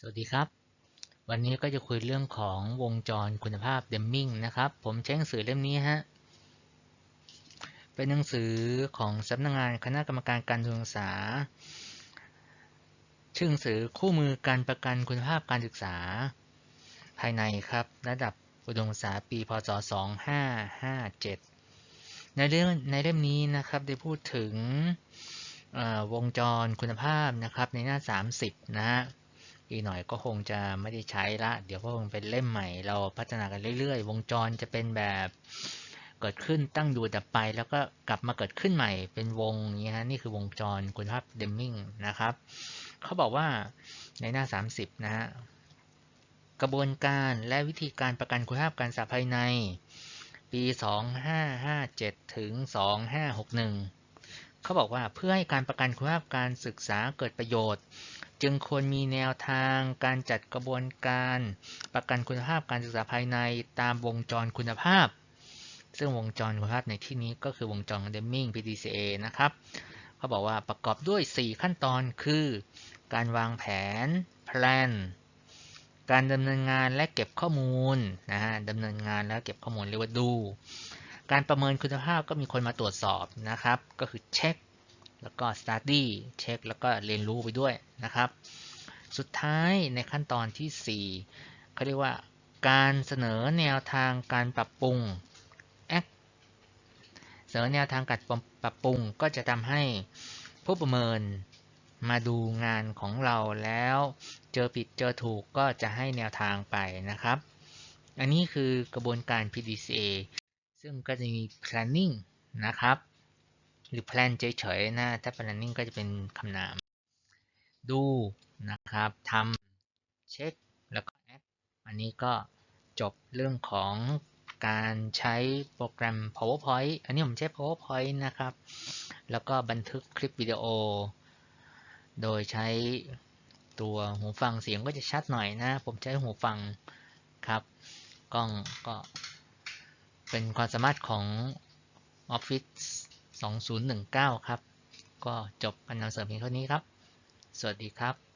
สวัสดีครับ วันนี้ก็จะคุยเรื่องของวงจรคุณภาพเดมมิงนะครับ ผมใช้หนังสือเล่มนี้ฮะ เป็นหนังสือของสำนักงงานคณะกรรมการการศึกษา ชื่อหนังสือคู่มือการประกันคุณภาพการศึกษา ภายในครับ ระดับอุดมศึกษาปีพศ 2557 ในเรื่องในเล่มนี้นะครับได้พูดถึงวงจรคุณภาพนะครับในหน้า 30 นะฮะ อีกหน่อยก็คงจะไม่ได้ใช้ละ เดี๋ยวก็คงเป็นเล่มใหม่ เราพัฒนากันเรื่อยๆ วงจรจะเป็นแบบเกิดขึ้นตั้งอยู่ดับไป แล้วก็กลับมาเกิดขึ้นใหม่เป็นวงนี้ฮะนี่คือวงจรคุณภาพเดมมิงนะครับเขาบอกว่าในหน้า 30 นะฮะกระบวนการและวิธีการประกันคุณภาพการศึกษาภายใน ปี 2557 ถึง 2561 เขาบอกว่าเพื่อให้การประกันคุณภาพการศึกษาเกิดประโยชน์ จึงควรมีแนวทางการจัดกระบวนการประกันคุณภาพการศึกษาภายในตามวงจรคุณภาพ ซึ่งวงจรคุณภาพในที่นี้ก็คือวงจร Deming PDCA นะครับเขาบอกว่าประกอบด้วย 4 ขั้นตอนคือ การวางแผน plan การดำเนินงานและเก็บข้อมูลนะฮะดำเนินงานและเก็บข้อมูลเรียกว่าดู การประเมินคุณภาพก็มีคนมาตรวจสอบนะครับ ก็คือเช็ค แล้วก็ study เช็คแล้วก็เรียนรู้ไปด้วยนะครับ สุดท้ายในขั้นตอนที่ 4เขาเรียกว่าการเสนอแนวทางการปรับปรุง act เสนอแนวทางการปรับปรุงก็จะทำให้ผู้ประเมินมาดูงานของเราแล้วเจอผิดเจอถูกก็จะให้แนวทางไปนะครับ อันนี้คือกระบวนการ PDCA ซึ่งก็จะมี planning นะครับ หรือ plan เฉยๆนะ ถ้า planning ก็จะเป็นคำนาม ดูนะครับทำเช็ค แล้วก็ act อันนี้ก็จบเรื่องของการใช้โปรแกรม powerpoint อันนี้ผมใช้ powerpoint นะครับ แล้วก็บันทึกคลิปวิดีโอ โดยใช้ตัวหูฟังเสียงก็จะชัดหน่อยนะ ผมใช้หูฟังครับ กล้องก็เป็นความสามารถของ Office 2019 ครับ ก็จบการนำเสนอเพียงเท่านี้ครับ สวัสดีครับ